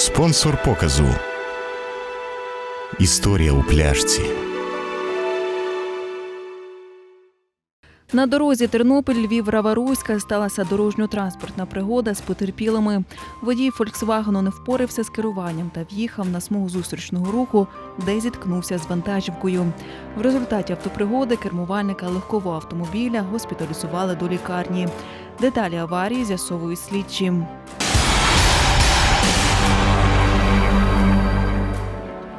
Спонсор показу. Історія у пляшці. На дорозі Тернопіль Львів Раваруська сталася дорожньо-транспортна пригода з потерпілими. Водій Фольксвагену не впорався з керуванням та в'їхав на смугу зустрічного руху, де зіткнувся з вантажівкою. В результаті автопригоди кермувальника легкового автомобіля госпіталізували до лікарні. Деталі аварії з'ясовують слідчі.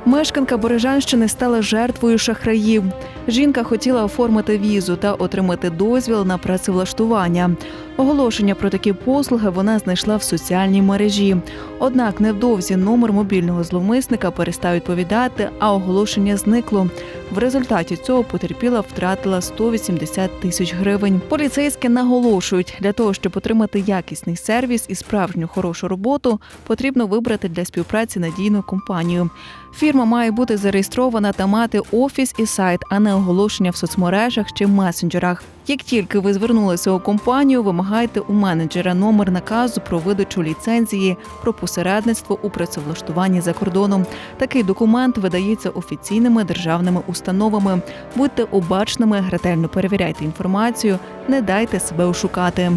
Мешканка Бережанщини стала жертвою шахраїв. Жінка хотіла оформити візу та отримати дозвіл на працевлаштування. Оголошення про такі послуги вона знайшла в соціальній мережі. Однак невдовзі номер мобільного зловмисника перестав відповідати, а оголошення зникло. В результаті цього потерпіла втратила 180 тисяч гривень. Поліцейські наголошують, для того, щоб отримати якісний сервіс і справжню хорошу роботу, потрібно вибрати для співпраці надійну компанію. Фірма має бути зареєстрована та мати офіс і сайт, а не оголошення в соцмережах чи месенджерах. Як тільки ви звернулися у компанію, вимагайте у менеджера номер наказу про видачу ліцензії про посередництво у працевлаштуванні за кордоном. Такий документ видається офіційними державними установами. Будьте обачними, ретельно перевіряйте інформацію, не дайте себе ошукати.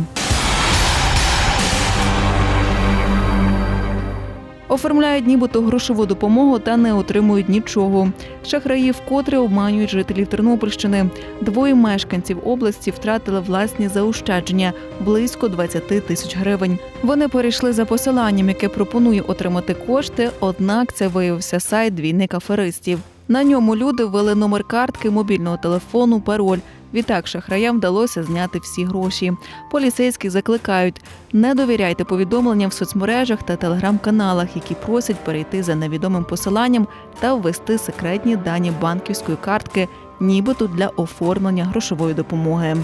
Оформляють нібито грошову допомогу та не отримують нічого. Шахраї вкотре обманюють жителів Тернопільщини. Двоє мешканців області втратили власні заощадження близько 20 тисяч гривень. Вони перейшли за посиланням, яке пропонує отримати кошти. Однак це виявився сайт двійник аферистів. На ньому люди ввели номер картки, мобільного телефону, пароль. Відтак шахраям вдалося зняти всі гроші. Поліцейські закликають: не довіряйте повідомленням в соцмережах та телеграм-каналах, які просять перейти за невідомим посиланням та ввести секретні дані банківської картки, нібито для оформлення грошової допомоги.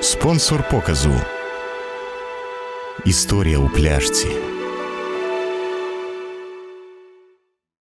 Спонсор показу. Історія у пляшці.